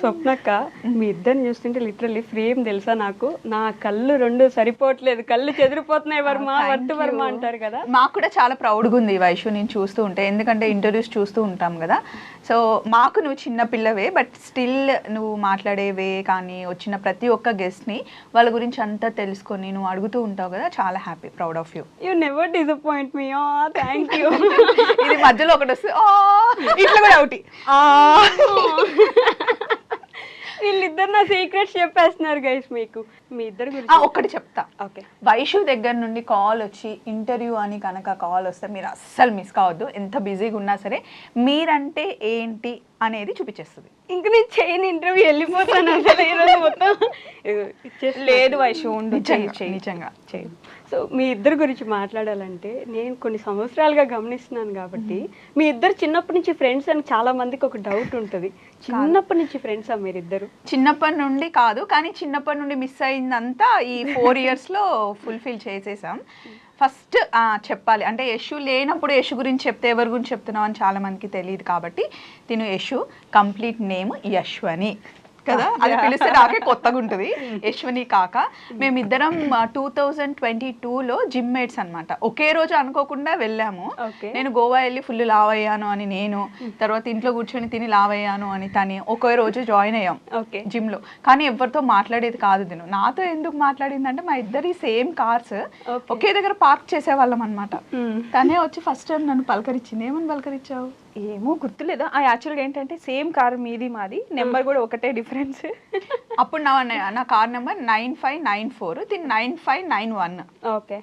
స్వప్నక్క మీ ఇద్దరిని చూస్తుంటే literally frame తెలుసా నాకు? నా కళ్ళు రెండు సరిపోవట్లేదు. కళ్ళు చెదిరిపోతున్నాయి వర్మ వట్టు వర్మ అంటారు కదా? మాకు కూడా చాలా ప్రౌడ్గా ఉంది ఈ వైషు. నేను చూస్తూ ఉంటే ఎందుకంటే ఇంటర్వ్యూస్ చూస్తూ ఉంటాం కదా. సో మాకు నువ్వు చిన్న పిల్లవే బట్ స్టిల్ నువ్వు మాట్లాడేవే కానీ వచ్చిన ప్రతి ఒక్క గెస్ట్ని వాళ్ళ గురించి అంతా తెలుసుకొని నువ్వు అడుగుతూ ఉంటావు కదా చాలా happy proud of you you never disappoint me thank you ఇది మధ్యలో ఒకటి వస్తే "ఆ" ఇట్లా కూడా ఒకటి. వీళ్ళిద్దరు నా సీక్రెట్స్ చెప్పేస్తున్నారు గైస్ మీకు. మీ ఇద్దరు గురించి ఒక్కటి చెప్తా. ఓకే వైషు దగ్గర నుండి కాల్ వచ్చి ఇంటర్వ్యూ అని కనుక కాల్ వస్తే మీరు అస్సలు మిస్ కావద్దు. ఎంత బిజీగా ఉన్నా సరే మీరంటే ఏంటి అనేది చూపించేస్తుంది. ఇంక నేను చేయని ఇంటర్వ్యూ వెళ్ళిపోతాను అసలు ఈరోజు మొత్తం. లేదు వైషు ఉండు నిజంగా నిజంగా చేయి. సో మీ ఇద్దరు గురించి మాట్లాడాలంటే నేను కొన్ని సంవత్సరాలుగా గమనిస్తున్నాను కాబట్టి మీ ఇద్దరు చిన్నప్పటి నుంచి ఫ్రెండ్స్ అని చాలా మందికి ఒక డౌట్ ఉంటుంది. చిన్నప్పటి నుంచి ఫ్రెండ్సా మీరిద్దరు? చిన్నప్పటి నుండి కాదు కానీ చిన్నప్పటి నుండి మిస్ అయిందంతా ఈ ఫోర్ ఇయర్స్లో ఫుల్ఫిల్ చేసేసాం. ఫస్ట్ చెప్పాలి. అంటే యశు లేనప్పుడు యశు గురించి చెప్తే ఎవరి గురించి చెప్తున్నావు అని చాలా మందికి తెలియదు కాబట్టి తిను యశు. Complete name Yashwani. కదా? అది పిలిస్తే నాకే కొత్తగా ఉంటుంది యశ్వని కాక. మేమిద్దరం టూ థౌజండ్ ట్వంటీ టూలో జిమ్ మేట్స్ అనమాట ఒకే రోజు అనుకోకుండా వెళ్ళాము. నేను గోవా వెళ్ళి ఫుల్ లావ్ అయ్యాను అని నేను తర్వాత ఇంట్లో కూర్చొని తిని లావ్ అయ్యాను అని తని ఒకే రోజు జాయిన్ అయ్యాం ఓకే జిమ్లో. కానీ ఎవరితో మాట్లాడేది కాదు తిను నాతో ఎందుకు మాట్లాడిందంటే మా ఇద్దరి సేమ్ కార్స్. ఒకే దగ్గర పార్క్ చేసేవాళ్ళం అనమాట తనే వచ్చి ఫస్ట్ టైం నన్ను పలకరించింది ఏమని పలకరించావు ఏమో గుర్తులేదు? ఆ యాక్చువల్గా ఏంటంటే సేమ్ కార్ మీది మాది. నెంబర్ కూడా ఒకటే డిఫరెన్స్. అప్పుడు నా నా car number nine five nine four తిని nine five nine one. Okay.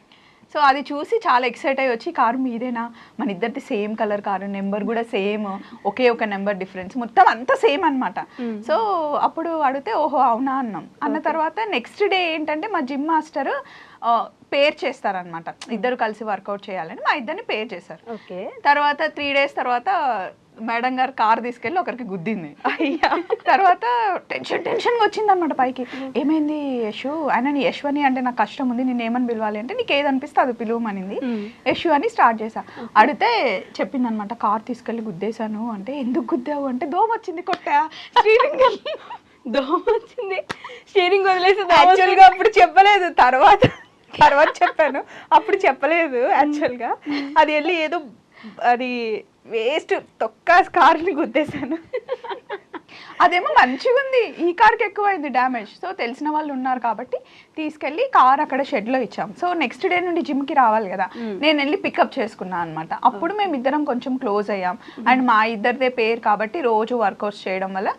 So అది చూసి చాలా ఎక్సైట్ అయ్యి వచ్చి కారు మీదేనా? మన ఇద్దరిది సేమ్ కలర్ కారు నెంబర్ కూడా సేమ్ ఒకే ఒక నెంబర్ డిఫరెన్స్. మొత్తం అంతా సేమ్ అన్నమాట. సో అప్పుడు అడిగితే ఓహో అవునా? అన్నాం. అన్న తర్వాత నెక్స్ట్ డే ఏంటంటే మా జిమ్ మాస్టర్ పేర్ చేస్తారనమాట ఇద్దరు కలిసి వర్కౌట్ చేయాలని మా ఇద్దరిని పేర్ చేశారు. ఓకే. తర్వాత త్రీ డేస్ తర్వాత మేడం గారు కార్ తీసుకెళ్ళి ఒకరికి గుద్దింది. అయ్యా. తర్వాత టెన్షన్ టెన్షన్గా వచ్చింది అనమాట పైకి ఏమైంది యశు? ఆయన నీ యశ్వని అంటే నాకు కష్టం ఉంది నేను ఏమని పిలవాలి అంటే నీకు ఏది అనిపిస్తే అది పిలువమనింది. యశు అని స్టార్ట్ చేశా. అడిగితే చెప్పింది అనమాట కార్ తీసుకెళ్ళి గుద్దేశాను అంటే ఎందుకు గుద్దావు అంటే దోమ వచ్చింది కొట్టా దోమ వచ్చింది. స్టీరింగ్ వదిలేసి యాక్చువల్గా అప్పుడు చెప్పలేదు తర్వాత తర్వాత చెప్పాను. అప్పుడు చెప్పలేదు యాక్చువల్గా అది వెళ్ళి ఏదో అది వేస్ట్ తొక్క కార్ని గుద్దేశాను. అదేమో మంచిగా ఉంది ఈ కార్కి ఎక్కువైంది డ్యామేజ్ సో తెలిసిన వాళ్ళు ఉన్నారు కాబట్టి తీసుకెళ్ళి కార్ అక్కడ షెడ్లో ఇచ్చాం. సో నెక్స్ట్ డే నుండి జిమ్కి రావాలి కదా. నేను వెళ్ళి పికప్ చేసుకున్నాను అనమాట అప్పుడు మేము ఇద్దరం కొంచెం క్లోజ్ అయ్యాం. అండ్ మా ఇద్దరిదే పేరు కాబట్టి రోజు వర్కౌట్స్ చేయడం వల్ల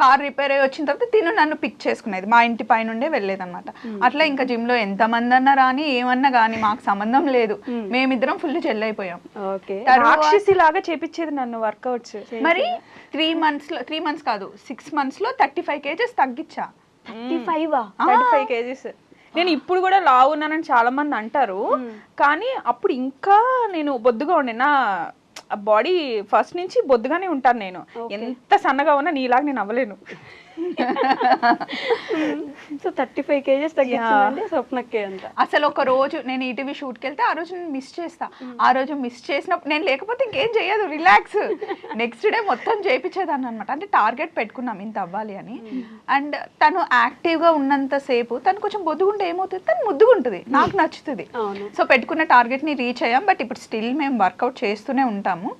కార్ రిపేర్ అయ్యి వచ్చిన తర్వాత తిను నన్ను పిక్ చేసుకునేది. మా ఇంటి పై నుండే వెళ్ళేదన్నమాట అట్లా ఇంకా జిమ్లో ఎంతమంది అన్నా రాని ఏమన్నా కానీ మాకు సంబంధం లేదు. మేమిద్దరం ఫుల్ ఓకే. రాక్షసి లాగా చేపించేది నన్ను వర్కౌట్స్ మరి త్రీ మంత్స్లో త్రీ మంత్స్ కాదు సిక్స్ మంత్స్లో thirty five kgs తగ్గించా. Thirty five thirty five kgs. నేను ఇప్పుడు కూడా లావు ఉన్నానని చాలా మంది అంటారు కానీ అప్పుడు ఇంకా నేను బొద్దుగా ఉండే. నా బాడీ ఫస్ట్ నుంచి బొద్దుగానే ఉంటాను నేను. ఎంత సన్నగా ఉన్నా నీలాగా నేను అవ్వలేను. సో థర్టీ ఫైవ్ కేజెస్ తగ్గించిందండి స్వప్నకే అంత అసలు ఒక రోజు నేను ఈటీవీ షూట్కి వెళ్తే ఆ రోజు నేను మిస్ చేస్తా. ఆ రోజు మిస్ చేసినప్పుడు నేను లేకపోతే ఇంకేం చేయదు రిలాక్స్. నెక్స్ట్ డే మొత్తం చేయించేదాన్ని అనమాట అంటే టార్గెట్ పెట్టుకున్నాం ఇంత అవ్వాలి అని. అండ్ తను యాక్టివ్గా ఉన్నంత సేపు తను కొంచెం బొద్దుగుంటే ఏమవుతుంది? తను ముద్దుగుంటుంది. నాకు నచ్చుతుంది. సో పెట్టుకున్న టార్గెట్ని రీచ్ అయ్యాం. బట్ ఇప్పుడు స్టిల్ మేము వర్కౌట్ చేస్తూనే ఉంటాము.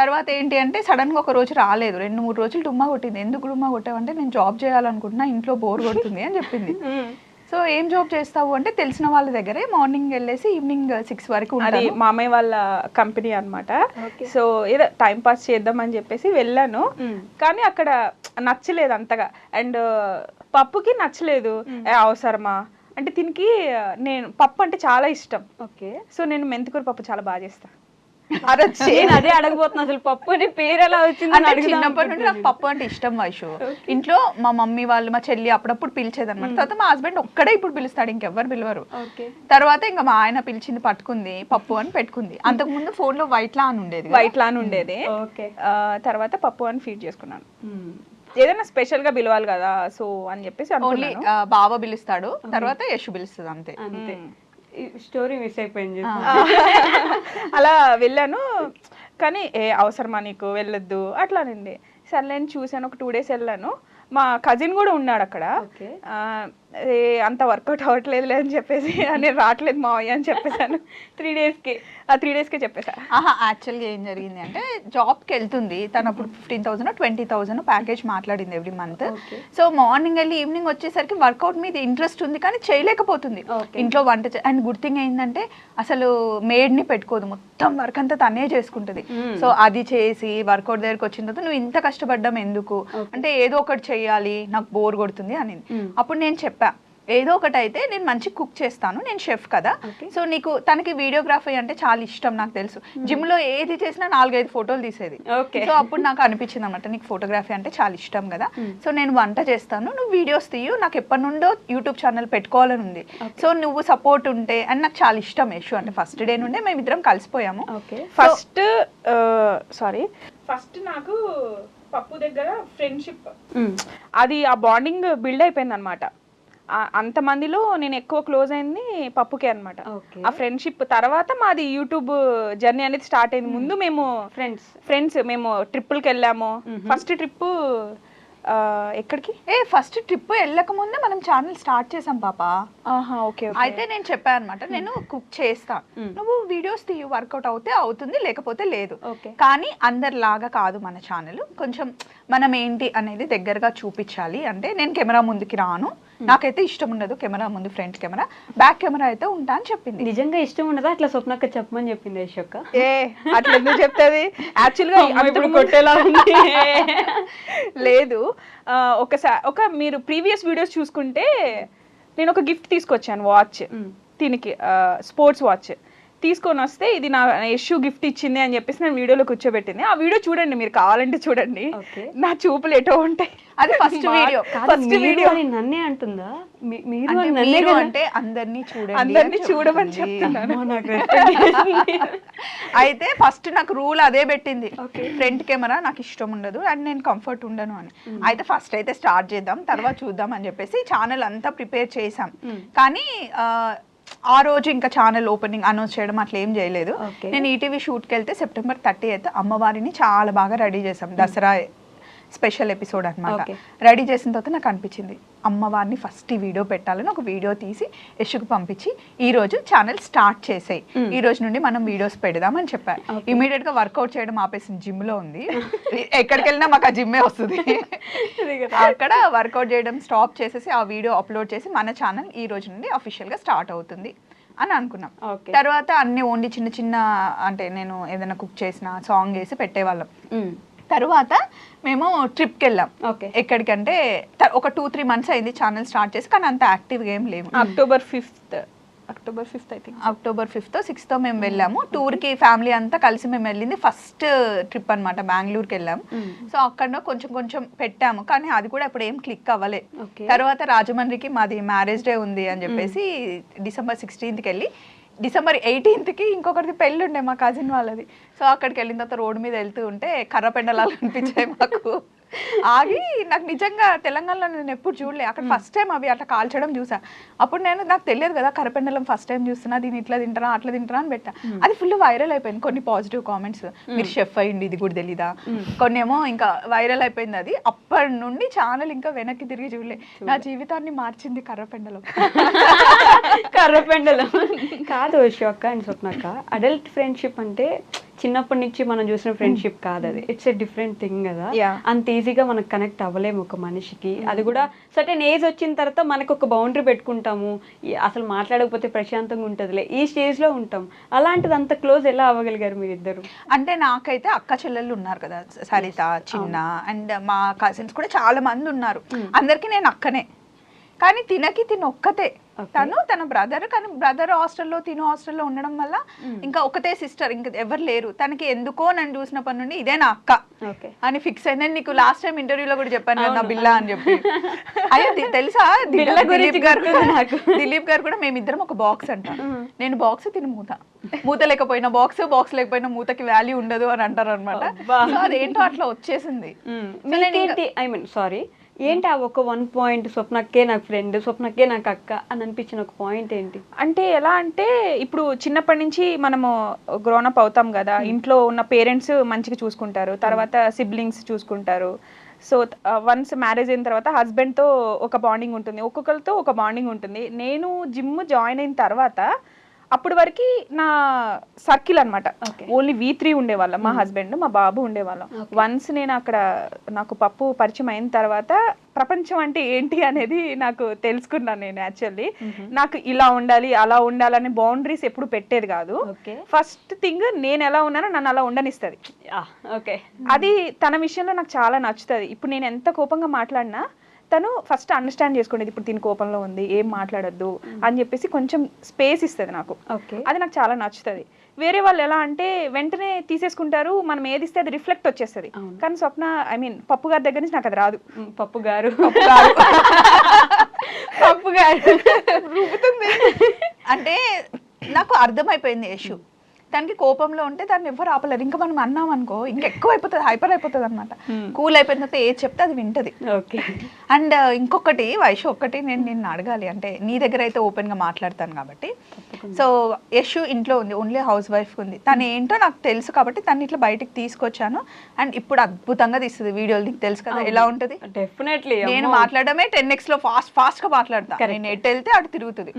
తర్వాత ఏంటి అంటే సడన్గా ఒక రోజు రాలేదు. రెండు మూడు రోజులు డుమ్మా కొట్టింది. ఎందుకు డుమ్మా కొట్టావంటే నేను జాబ్ చేయాలనుకుంటున్నా. ఇంట్లో బోర్ కొడుతుంది అని చెప్పింది. సో ఏం జాబ్ చేస్తావు అంటే తెలిసిన వాళ్ళ దగ్గరే మార్నింగ్ వెళ్ళేసి ఈవినింగ్ సిక్స్ వరకు అది మామయ్య వాళ్ళ కంపెనీ అన్నమాట. సో ఏదో టైం పాస్ చేద్దాం అని చెప్పేసి వెళ్ళాను. కానీ అక్కడ నచ్చలేదు అంతగా. అండ్ పప్పుకి నచ్చలేదు. ఏ, అవసరమా? అంటే దీనికి నేను పప్పు అంటే చాలా ఇష్టం. ఓకే సో నేను మెంతికూర పప్పు చాలా బాగా చేస్తా. నేను అదే అడగబోతున్నా అసలు పప్పు అని పేరు ఎలా వచ్చింది అంటే చిన్నప్పటి నుండి నాకు పప్పు అంటే ఇష్టం వైషు. ఇంట్లో మా మమ్మీ వాళ్ళు మా చెల్లి అప్పుడప్పుడు పిలిచేదన్నమాట. తర్వాత మా హస్బెండ్ ఒక్కడే ఇప్పుడు పిలుస్తాడు ఇంకెవ్వరు పిలవరు. తర్వాత ఇంకా మా ఆయన పిలిచింది పట్టుకుంది పప్పు అని పెట్టుకుంది. అంతకు ముందు ఫోన్లో వైట్ లా అని ఉండేది. వైట్ లాన్ ఉండేది. ఓకే ఆ, తర్వాత పప్పు అని ఫీడ్ చేసుకున్నాను. ఏదైనా స్పెషల్గా పిలవాలి కదా సో అని చెప్పేసి ఓన్లీ బావ పిలుస్తాడు తర్వాత యశు పిలుస్తుంది అంతే. అంతే. స్టోరీ మిస్ అయిపోయింది. అలా వెళ్ళాను. కానీ ఏ అవసరమా నీకు? వెళ్ళొద్దు. అట్లానండి. సర్లే అని చూశాను. ఒక టూ డేస్ వెళ్ళాను. మా కజిన్ కూడా ఉన్నాడు అక్కడ అంత వర్కౌట్ అవ్వట్లేదు అని చెప్పేసి నేను రావట్లేదు మావయ్య అని చెప్పేశాను త్రీ డేస్కి ఆ త్రీ డేస్కే చెప్పేసా ఆహా యాక్చువల్గా ఏం జరిగింది అంటే జాబ్కి వెళ్తుంది తను అప్పుడు fifteen thousand twenty thousand package మాట్లాడింది ఎవ్రీ మంత్. సో మార్నింగ్ వెళ్ళి ఈవినింగ్ వచ్చేసరికి వర్కౌట్ మీద ఇంట్రెస్ట్ ఉంది కానీ చేయలేకపోతుంది. ఇంట్లో వంట అండ్ గుడ్ థింగ్ ఏంటంటే అసలు మేడ్ని పెట్టుకోదు మొత్తం వర్క్ అంతా తనే చేసుకుంటుంది. సో అది చేసి వర్కౌట్ దగ్గరికి వచ్చిన తర్వాత నువ్వు ఇంత కష్టపడ్డం ఎందుకు. అంటే ఏదో ఒకటి చెయ్యాలి నాకు బోర్ కొడుతుంది అని. అప్పుడు నేను చెప్పా ఏదో ఒకటి అయితే నేను మంచి కుక్ చేస్తాను నేను షెఫ్ కదా. సో నీకు తనకి వీడియోగ్రఫీ అంటే చాలా ఇష్టం నాకు తెలుసు. జిమ్లో ఏది చేసినా నాలుగైదు ఫోటోలు తీసేది. సో అప్పుడు నాకు అనిపించింది అనమాట నీకు ఫోటోగ్రఫీ అంటే చాలా ఇష్టం కదా. Hmm. సో నేను వంట చేస్తాను నువ్వు వీడియోస్ తీయు నాకు ఎప్పటి నుండో యూట్యూబ్ ఛానల్ పెట్టుకోవాలని ఉంది. సో నువ్వు సపోర్ట్ ఉంటే అని నాకు చాలా ఇష్టం యశు అంటే ఫస్ట్ డే నుండే మేము ఇద్దరం కలిసిపోయాము. ఓకే. First sorry. ఫస్ట్ నాకు పప్పు దగ్గర ఫ్రెండ్షిప్. అది ఆ బాండింగ్ బిల్డ్ అయిపోయింది అనమాట అంతమందిలో నేను ఎక్కువ క్లోజ్ అయింది పప్పుకే అనమాట ఆ ఫ్రెండ్షిప్ తర్వాత మాది యూట్యూబ్ జర్నీ అనేది స్టార్ట్ అయింది. ముందు మేము ఫ్రెండ్స్. ఫ్రెండ్స్ మేము ట్రిప్పులకి వెళ్ళాము. ఫస్ట్ ట్రిప్ ఎక్కడికి? ఏ ఫస్ట్ ట్రిప్ వెళ్ళక ముందే మనం ఛానల్ స్టార్ట్ చేసాం పాప. ఆహా ఓకే అయితే నేను చెప్పాను అనమాట నేను కుక్ చేస్తా. నువ్వు వీడియోస్ తీయు వర్కౌట్ అవుతే అవుతుంది లేకపోతే లేదు. కానీ అందరిలాగా కాదు మన ఛానల్. కొంచెం మనం ఏంటి అనేది దగ్గరగా చూపించాలి. అంటే నేను కెమెరా ముందుకి రాను. నాకైతే ఇష్టం ఉండదు కెమెరా ముందు ఫ్రంట్ కెమెరా బ్యాక్ కెమెరా అయితే ఉంటా అని చెప్పింది. నిజంగా ఇష్టం ఉండదా? అట్లా స్వప్నక్క చెప్పమని చెప్పింది యశోక్క ఏ అట్లా ఎందుకు చెప్తుంది? యాక్చువల్గా ఇప్పుడు కొట్టేలా ఉంది. లేదు. ఒకసారి ఒక మీరు ప్రీవియస్ వీడియోస్ చూసుకుంటే నేను ఒక గిఫ్ట్ తీసుకొచ్చాను వాచ్. దీనికి స్పోర్ట్స్ వాచ్. తీసుకొని వస్తే ఇది నా యశు గిఫ్ట్ ఇచ్చింది అని చెప్పేసి నేను వీడియోలో కూర్చోబెట్టింది. ఆ వీడియో చూడండి మీరు కావాలంటే చూడండి. నా చూపులు ఎటో ఉంటాయి. అది ఫస్ట్ వీడియో video. అని నన్నే అంటుందా? మీరు అంటే మీరు అందరినీ చూడండి అందరినీ చూడమని. చెప్తున్నాను. అయితే ఫస్ట్ నాకు రూల్ అదే పెట్టింది. ఫ్రంట్ కెమెరా నాకు ఇష్టం ఉండదు అండ్ నేను కంఫర్ట్ ఉండను అని. అయితే ఫస్ట్ అయితే స్టార్ట్ చేద్దాం తర్వాత చూద్దాం అని చెప్పేసి ఛానల్ అంతా ప్రిపేర్ చేసాం. కానీ ఆ, రోజు ఇంకా ఛానల్ ఓపెనింగ్ అనౌన్స్ చేయడం అట్లా ఏం చేయలేదు. నేను ఈటీవీ షూట్కి వెళ్తే సెప్టెంబర్ థర్టీ అయితే అమ్మవారిని చాలా బాగా రెడీ చేసాం దసరా స్పెషల్ ఎపిసోడ్ అన్నమాట Okay. రెడీ చేసిన తర్వాత నాకు అనిపించింది అమ్మవారిని ఫస్ట్ ఈ వీడియో పెట్టాలని ఒక వీడియో తీసి యశుకు పంపించి ఈ రోజు ఛానల్ స్టార్ట్ చేసేయి Mm. ఈ రోజు నుండి మనం వీడియోస్ పెడదాం అని చెప్పారు. ఇమీడియట్గా వర్కౌట్ చేయడం ఆపేసింది జిమ్లో ఉంది ఎక్కడికి వెళ్ళినా మాకు ఆ జిమ్మే వస్తుంది. అక్కడ వర్కౌట్ చేయడం స్టాప్ చేసేసి ఆ వీడియో అప్లోడ్ చేసి మన ఛానల్ ఈ రోజు నుండి అఫీషియల్గా స్టార్ట్ అవుతుంది అని అనుకున్నాం తర్వాత అన్ని ఓన్లీ చిన్న చిన్న అంటే నేను ఏదైనా కుక్ చేసిన సాంగ్ వేసి పెట్టేవాళ్ళం. తర్వాత మేము ట్రిప్కి వెళ్ళాం ఓకే. ఎక్కడికంటే ఒక టూ త్రీ మంత్స్ అయింది ఛానల్ స్టార్ట్ చేసి కానీ అంత యాక్టివ్గా ఏం లేము October fifth October fifth I think. October fifth sixth మేము వెళ్ళాము. టూర్కి ఫ్యామిలీ అంతా కలిసి మేము వెళ్ళింది ఫస్ట్ ట్రిప్ అన్నమాట బెంగళూరుకి వెళ్ళాం మ్. సో అక్కడ కొంచెం కొంచెం పెట్టాము కానీ అది కూడా ఇప్పుడు ఏం క్లిక్ అవ్వలే. ఓకే. తర్వాత రాజమండ్రికి మాది మ్యారేజ్ డే ఉంది అని చెప్పేసి డిసెంబర్ సిక్స్టీన్త్కి వెళ్ళి డిసెంబర్ ఎయిటీన్త్కి ఇంకొకరిది పెళ్ళి ఉండే మా కజిన్ వాళ్ళది. సో అక్కడికి వెళ్ళిన తర్వాత రోడ్డు మీద వెళ్తూ ఉంటే కర్ర పెండలాలు అనిపించాయి మాకు. ఆగి నాకు నిజంగా తెలంగాణలో నేను ఎప్పుడు చూడలే. అక్కడ ఫస్ట్ టైం అవి అట్లా కాల్చడం చూసా. అప్పుడు నేను నాకు తెలియదు కదా కరపెండలం ఫస్ట్ టైం చూస్తున్నా దీన్ని ఇట్లా తింటారా అట్లా తింటారా అని పెట్టా. అది ఫుల్ వైరల్ అయిపోయింది కొన్ని పాజిటివ్ కామెంట్స్ మీరు షెఫ్ అయ్యింది ఇది కూడా తెలీదా? కొన్ని ఏమో ఇంకా వైరల్ అయిపోయింది అది. అప్పటి నుండి ఛానల్ ఇంకా వెనక్కి తిరిగి చూడలే. నా జీవితాన్ని మార్చింది కర్రపెండలం కర్రపెండలం కాదు షోక్క అండ్ స్వప్నక్క అడల్ట్ ఫ్రెండ్షిప్ అంటే చిన్నప్పటి నుంచి మనం చూసిన ఫ్రెండ్షిప్ కాదు అది. ఇట్స్ ఎ డిఫరెంట్ థింగ్ కదా. అంత ఈజీగా మనకు కనెక్ట్ అవ్వలేము ఒక మనిషికి. అది కూడా సర్టెన్ ఏజ్ వచ్చిన తర్వాత మనకు ఒక బౌండరీ పెట్టుకుంటాము. అసలు మాట్లాడకపోతే ప్రశాంతంగా ఉంటుందిలే. ఈ స్టేజ్లో ఉంటాం. అలాంటిది అంత క్లోజ్ ఎలా అవ్వగలిగారు మీరిద్దరు? అంటే నాకైతే అక్క చెల్లెళ్ళు ఉన్నారు కదా సరిత చిన్న అండ్ మా కజిన్స్ కూడా చాలా మంది ఉన్నారు. అందరికీ నేను అక్కనే. కానీ తినకి తిన ఒక్కతే Okay. తను తన బ్రదర్ కానీ బ్రదర్ హాస్టల్లో తిను హాస్టల్లో ఉండడం వల్ల ఇంకా ఒకతే సిస్టర్ ఇంకా ఎవరు లేరు. తనకి ఎందుకో నన్ను చూసినప్పటి నుండి ఇదే నా అక్క అని ఫిక్స్ అయింది. నీకు లాస్ట్ టైం ఇంటర్వ్యూలో కూడా చెప్పాను నా బిల్లా అని చెప్పి. అయ్యో తెలుసా? దిలీప్ గారు నాకు. దిలీప్ గారు కూడా మేమిద్దరం ఒక బాక్స్ అంట. నేను బాక్స్ తిని మూత. మూత లేకపోయినా బాక్స్ బాక్స్ లేకపోయినా మూతకి వాల్యూ ఉండదు అని అంటారు అనమాట అదేంటో అట్లా వచ్చేసింది. ఐ మీన్ సారీ ఏంటి ఆ ఒక వన్ పాయింట్ స్వప్నక్కే నాకు ఫ్రెండ్ స్వప్నక్కే నాకు అక్క అని అనిపించిన ఒక పాయింట్ ఏంటి? అంటే ఎలా అంటే ఇప్పుడు చిన్నప్పటి నుంచి మనము గ్రోనప్ అవుతాం కదా ఇంట్లో ఉన్న పేరెంట్స్ మంచిగా చూసుకుంటారు తర్వాత సిబ్లింగ్స్ చూసుకుంటారు. సో వన్స్ మ్యారేజ్ అయిన తర్వాత హస్బెండ్తో ఒక బాండింగ్ ఉంటుంది ఒక్కొక్కరితో ఒక బాండింగ్ ఉంటుంది. నేను జిమ్ జాయిన్ అయిన తర్వాత అప్పటి వరకు నా సర్కిల్ అనమాట. ఓన్లీ వీ త్రీ ఉండేవాళ్ళం మా హస్బెండ్ మా బాబు ఉండేవాళ్ళం. వన్స్ నేను అక్కడ నాకు పప్పు పరిచయం అయిన తర్వాత ప్రపంచం అంటే ఏంటి అనేది నాకు తెలుసుకున్నాను నేను యాక్చువల్లీ. నాకు ఇలా ఉండాలి అలా ఉండాలని బౌండరీస్ ఎప్పుడు పెట్టేది కాదు. ఫస్ట్ థింగ్ నేను ఎలా ఉన్నానో నన్ను అలా ఉండనిస్తుంది. ఓకే. అది తన విషయంలో నాకు చాలా నచ్చుతుంది. ఇప్పుడు నేను ఎంత కోపంగా మాట్లాడినా తను ఫస్ట్ అండర్స్టాండ్ చేసుకునేది ఇప్పుడు దీని కోపంలో ఉంది ఏం మాట్లాడొద్దు అని చెప్పేసి కొంచెం స్పేస్ ఇస్తుంది నాకు. ఓకే. అది నాకు చాలా నచ్చుతుంది. వేరే వాళ్ళు ఎలా అంటే వెంటనే తీసేసుకుంటారు మనం ఏది ఇస్తే అది రిఫ్లెక్ట్ వచ్చేస్తుంది. కానీ స్వప్న ఐ మీన్ పప్పు గారి దగ్గర నుంచి నాకు అది రాదు. పప్పు గారు. పప్పు గారు. అంటే నాకు అర్థమైపోయింది యశు. తనకి కోపంలో ఉంటే దాన్ని ఎవరు ఆపలేరు. ఇంకా మనం అన్నాం అనుకో ఇంకా ఎక్కువ అయిపోతుంది హైపర్ అయిపోతుంది అనమాట కూల్ అయిపోయిన తర్వాత ఏది చెప్తే అది వింటది. ఓకే అండ్ ఇంకొకటి వైషు ఒక్కటి నేను నిన్ను అడగాలి. అంటే నీ దగ్గర అయితే ఓపెన్గా మాట్లాడతాను కాబట్టి. సో యశు ఇంట్లో ఉంది ఓన్లీ హౌస్ వైఫ్ ఉంది. తను ఏంటో నాకు తెలుసు కాబట్టి తను ఇట్లా బయటికి తీసుకొచ్చాను. అండ్ ఇప్పుడు అద్భుతంగా తీస్తుంది వీడియోలు నీకు తెలుసు కదా ఎలా ఉంటది? డెఫినెట్లీ నేను మాట్లాడమే టెన్ ఎక్స్లో ఫాస్ట్ ఫాస్ట్గా మాట్లాడతా నేను ఎటు వెళ్తే అటు తిరుగుతుంది.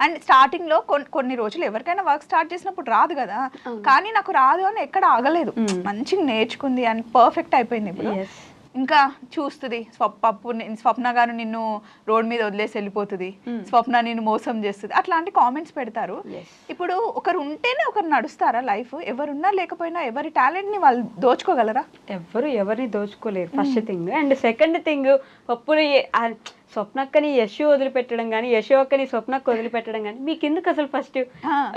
అండ్ స్టార్టింగ్లో కొన్- కొన్ని రోజులు ఎవరికైనా వర్క్ స్టార్ట్ చేసినప్పుడు రాదు కదా. కానీ నాకు రాదు అని ఎక్కడ ఆగలేదు. మంచిగా నేర్చుకుంది అండ్ పర్ఫెక్ట్ అయిపోయింది ఇప్పుడు. ఇంకా చూస్తుంది. పప్పు స్వప్న గారు నిన్ను రోడ్ మీద వదిలేసి వెళ్ళిపోతుంది. స్వప్న నిన్ను మోసం చేస్తుంది. అట్లాంటి కామెంట్స్ పెడతారు. ఇప్పుడు ఒకరు ఉంటేనే ఒకరు నడుస్తారా లైఫ్? ఎవరున్నా లేకపోయినా ఎవరి టాలెంట్ని వాళ్ళు దోచుకోగలరా? ఎవ్వరు ఎవరిని దోచుకోలేరు. First thing and second thing పప్పుని స్వప్నక్కని యశు వదిలిపెట్టడం కానీ యశు అక్కని స్వప్నక్క వదిలిపెట్టడం కానీ మీకు ఎందుకు అసలు ఫస్ట్.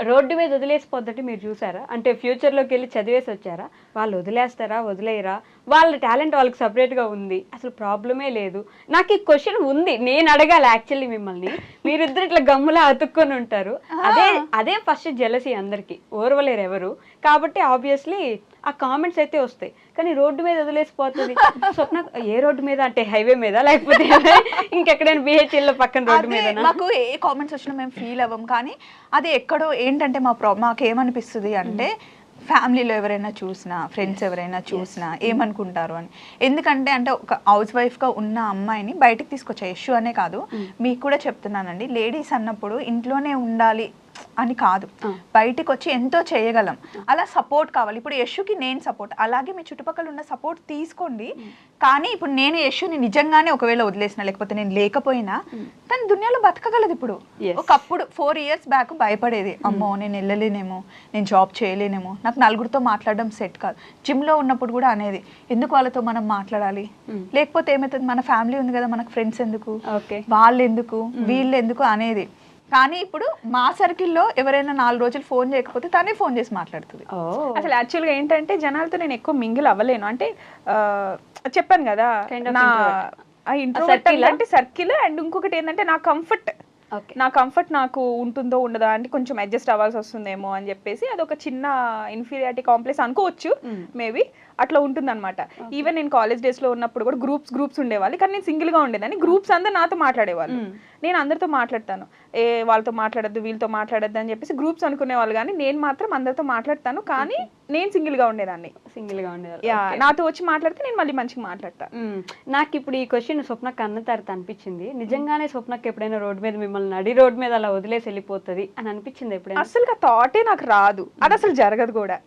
రోడ్డు మీద వదిలేసిపోద్దంటే మీరు చూసారా? అంటే ఫ్యూచర్లోకి వెళ్ళి చదివేసి వచ్చారా? వాళ్ళు వదిలేస్తారా? వదిలేయరా? వాళ్ళ టాలెంట్ వాళ్ళకి సపరేట్గా ఉంది. అసలు ప్రాబ్లమే లేదు. నాకు ఈ క్వశ్చన్ ఉంది. నేను అడగాలి యాక్చువల్లీ మిమ్మల్ని. మీరిద్దరు ఇట్లా గమ్ములా అతుక్కొని ఉంటారు. అదే అదే ఫస్ట్ జెలసీ అందరికి. ఓర్వలేరు ఎవరు. కాబట్టి ఆబ్వియస్లీ ఆ కామెంట్స్ అయితే వస్తాయి. కానీ రోడ్డు మీద వదిలేసిపోతుంది. స్వప్న ఏ రోడ్డు మీద అంటే హైవే మీద లేకపోతే ఇంకెక్కడైనా బిహెచ్ఎల్ పక్కన రోడ్డు మీద మాకు ఏ కామెంట్స్ వచ్చినా మేము ఫీల్ అవ్వం. కానీ అది ఎక్కడో ఏంటంటే మా ప్రా మాకు ఏమనిపిస్తుంది అంటే ఫ్యామిలీలో ఎవరైనా చూసినా ఫ్రెండ్స్ ఎవరైనా చూసినా ఏమనుకుంటారు అని. ఎందుకంటే అంటే ఒక హౌస్ వైఫ్గా ఉన్న అమ్మాయిని బయటకు తీసుకొచ్చా ఇష్యూ అనే కాదు. మీకు కూడా చెప్తున్నానండి. లేడీస్ అన్నప్పుడు ఇంట్లోనే ఉండాలి అని కాదు. బయటికి వచ్చి ఎంతో చేయగలం. అలా సపోర్ట్ కావాలి. ఇప్పుడు యశుకి నేను సపోర్ట్. అలాగే మీ చుట్టుపక్కల ఉన్న సపోర్ట్ తీసుకోండి. కానీ ఇప్పుడు నేను యశుని నిజంగానే ఒకవేళ వదిలేసిన లేకపోతే నేను లేకపోయినా తన దునియాలో బతకగలదు ఇప్పుడు. ఒకప్పుడు ఫోర్ ఇయర్స్ బ్యాక్ భయపడేది. అమ్మో నేను వెళ్ళలేనేమో నేను జాబ్ చేయలేనేమో. నాకు నలుగురితో మాట్లాడడం సెట్ కాదు. Gym లో ఉన్నప్పుడు కూడా అనేది. ఎందుకు వాళ్ళతో మనం మాట్లాడాలి? లేకపోతే ఏమవుతుంది మన ఫ్యామిలీ ఉంది కదా మనకు ఫ్రెండ్స్ ఎందుకు? ఓకే. వాళ్ళు ఎందుకు వీళ్ళు ఎందుకు అనేది. కానీ ఇప్పుడు మా సర్కిల్లో ఎవరైనా నాలుగు రోజులు ఫోన్ చేయకపోతే తనే ఫోన్ చేసి మాట్లాడుతుంది అసలు యాక్చువల్గా ఏంటంటే జనాలతో నేను ఎక్కువ మింగిల్ అవ్వలేను అంటే ఆ, చెప్పాను కదా నా. ఇంట్రోవర్ట్ ఆ? అంటే సర్కిల్ అండ్ ఇంకొకటి ఏంటంటే నా కంఫర్ట్ నా కంఫర్ట్ నాకు ఉంటుందో ఉండదా అంటే కొంచెం అడ్జస్ట్ అవ్వాల్సి వస్తుందేమో అని చెప్పేసి అది ఒక చిన్న ఇన్ఫీరియారిటీ కాంప్లెక్స్ అనుకోవచ్చు మేబీ అట్లా ఉంటుందన్నమాట. ఈవెన్ నేను కాలేజ్ డేస్లో ఉన్నప్పుడు కూడా గ్రూప్స్ గ్రూప్స్ ఉండేవాళ్ళు కానీ నేను సింగిల్గా ఉండేదాన్ని. గ్రూప్స్ అందరు నాతో మాట్లాడేవాళ్ళు. నేను అందరితో మాట్లాడతాను. ఏ వాళ్ళతో మాట్లాడద్దు వీళ్ళతో మాట్లాడద్దు అని చెప్పేసి గ్రూప్స్ అనుకునేవాళ్ళు కానీ నేను మాత్రం అందరితో మాట్లాడతాను. కానీ నేను సింగిల్గా ఉండేదాన్ని. సింగిల్గా యా నాతో వచ్చి మాట్లాడితే నేను మళ్ళీ మంచిగా మాట్లాడతాను మ్మ్. నాకు ఇప్పుడు ఈ క్వశ్చన్ స్వప్నకు అన్న తర్వాత అనిపించింది. నిజంగానే స్వప్నకు ఎప్పుడైనా రోడ్డు మీద మిమ్మల్ని నడి రోడ్డు మీద అలా వదిలేసి వెళ్ళిపోతుంది అని అనిపించింది ఎప్పుడైనా? అసలు థాటే నాకు రాదు. అది అసలు జరగదు కూడా.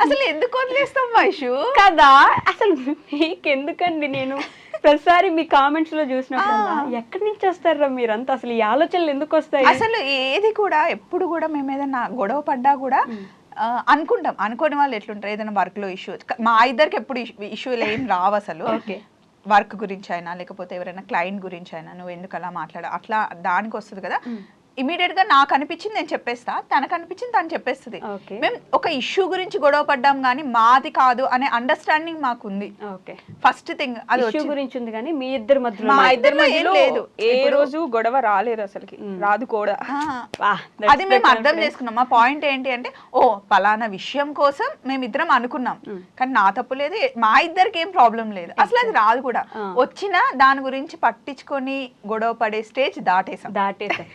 అసలు ఎందుకు వదిలేస్తాం వైషు? కదా అసలు మీకు ఎందుకండి నేను? ప్రతిసారి మీ కామెంట్స్లో చూసినప్పుడు ఎక్కడి నుంచి వస్తారా మీరంతా? అసలు ఈ ఆలోచనలు ఎందుకు వస్తాయి? అసలు ఏది కూడా ఎప్పుడు కూడా మేము ఏదైనా గొడవ పడ్డా కూడా అనుకుంటాం. అనుకోని వాళ్ళు ఎట్లుంటారు? ఏదైనా వర్క్లో ఇష్యూ మా ఇద్దరికి ఎప్పుడు ఇష్యూలు ఏం రావు అసలు. ఓకే. వర్క్ గురించి అయినా లేకపోతే ఎవరైనా క్లయింట్ గురించి అయినా నువ్వు ఎందుకు అలా మాట్లాడ అట్లా దానికి వస్తుంది కదా. ఇమీడియట్గా నాకు అనిపించింది నేను చెప్పేస్తా. తనకు అనిపించింది తను చెప్పేస్తుంది. మేము ఒక ఇష్యూ గురించి గొడవ పడ్డాం కానీ మాది కాదు అనే అండర్స్టాండింగ్ మాకు ఉంది ఓకే. ఫస్ట్ థింగ్ అది ఇష్యూ. గురించి ఉంది కానీ మీ ఇద్దరి మధ్యలో మా. ఇద్దరి మధ్యలో లేదు. ఏ రోజు గొడవ రాలేదు అసలుకి. రాదు కూడా. అది మేము అర్థం. చేసుకున్నాం. మా పాయింట్ ఏంటి అంటే ఓ పలానా విషయం కోసం మేమిద్దరం అనుకున్నాం. కానీ నా తప్పు లేదు మా ఇద్దరికి ఏం ప్రాబ్లం లేదు. అసలు అది రాదు కూడా. వచ్చినా దాని గురించి పట్టించుకొని గొడవ పడే స్టేజ్ దాటేసాం. దాటేసాం.